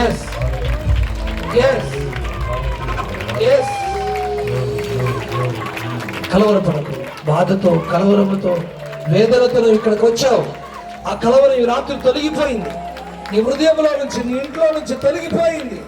Yes yes yes కలవరపడకు బాధతో కలవరముతో వేదనతో నువ్వు ఇక్కడికి వచ్చావు. ఆ కలవరం ఈ రాత్రి తొలగిపోయింది. నీ హృదయంలో నుంచి నీ ఇంట్లో నుంచి తొలగిపోయింది.